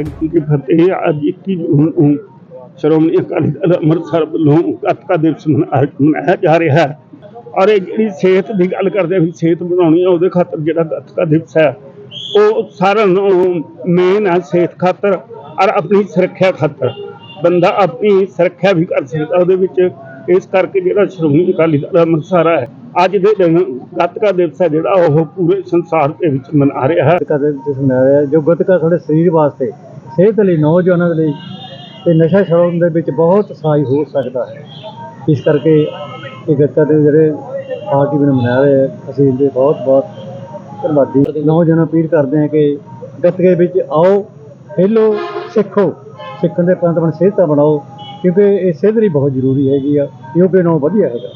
ਵਾਹਿਗੁਰੂ ਜੀ ਕੀ ਫਤਿਹ ਅੱਜ 21 ਜੂਨ ਨੂੰ ਸ਼੍ਰੋਮਣੀ ਅਕਾਲੀ ਦਲ ਅੰਮ੍ਰਿਤਸਰ ਵੱਲੋਂ ਗੱਤਕਾ ਦਿਵਸ ਮਨਾਇਆ ਜਾ ਰਿਹਾ ਹੈ। ਔਰ ਇਹ ਜਿਹੜੀ ਸਿਹਤ ਦੀ ਗੱਲ ਕਰਦੇ ਵੀ ਸਿਹਤ ਬਣਾਉਣੀ ਹੈ, ਉਹਦੇ ਖਾਤਰ ਜਿਹੜਾ ਗੱਤਕਾ ਦਿਵਸ ਹੈ, ਉਹ ਸਾਰਿਆਂ ਨੂੰ ਮੇਨ ਹੈ ਸਿਹਤ ਖਾਤਰ ਔਰ ਆਪਣੀ ਸੁਰੱਖਿਆ ਖਾਤਰ। ਬੰਦਾ ਆਪਣੀ ਸੁਰੱਖਿਆ ਵੀ ਕਰ ਸਕਦਾ, ਉਹਦੇ ਵਿੱਚ ਇਸ ਕਰਕੇ ਜਿਹੜਾ ਸ਼੍ਰੋਮਣੀ ਅਕਾਲੀ ਦਲ ਅੰਮ੍ਰਿਤਸਰ ਹੈ, ਅੱਜ ਦੇ ਦਿਨ ਗੱਤਕਾ ਦਿਵਸ ਹੈ ਜਿਹੜਾ ਉਹ ਪੂਰੇ ਸੰਸਾਰ ਦੇ ਵਿੱਚ ਮਨਾ ਰਿਹਾ ਹੈ। ਗੱਤਕਾ ਦੇ ਜਿਸ ਰਿਹਾ ਜੋ ਗੱਤਕਾ ਸਾਡੇ ਸਰੀਰ ਵਾਸਤੇ ਸਿਹਤ ਲਈ ਨੌਜਵਾਨਾਂ ਦੇ ਲਈ ਤੇ ਨਸ਼ਾ ਛਡਾਉਣ ਦੇ ਵਿੱਚ ਬਹੁਤ ਸਹਾਈ ਹੋ ਸਕਦਾ ਹੈ। ਇਸ ਕਰਕੇ ਇਹ ਗੱਤਕਾ ਦੇ ਜਿਹੜੇ ਪਾਰਟੀ ਵੱਲੋਂ ਮਨਾ ਰਹੇ ਹੈ, ਅਸੀਂ ਇਹਦੇ ਬਹੁਤ ਬਹੁਤ ਧੰਨਵਾਦੀ ਨੌਜਵਾਨਾਂ ਨੂੰ ਅਪੀਲ ਕਰਦੇ ਹਾਂ ਕਿ ਗੱਤਕੇ ਵਿੱਚ ਆਓ ਖੇਲੋ ਸਿੱਖੋ। ਸਿੱਖਣ ਦੇ ਪੰਤ ਆਪਣੀ ਸਿਹਤ ਤਾਂ ਬਣਾਓ ਕਿਉਂਕਿ ਇਹ ਸਿਹਤ ਲਈ ਬਹੁਤ ਜ਼ਰੂਰੀ ਹੈਗੀ ਆ ਕਿਉਂਕਿ ਨਾਲੋਂ ਵਧੀਆ ਹੈਗਾ।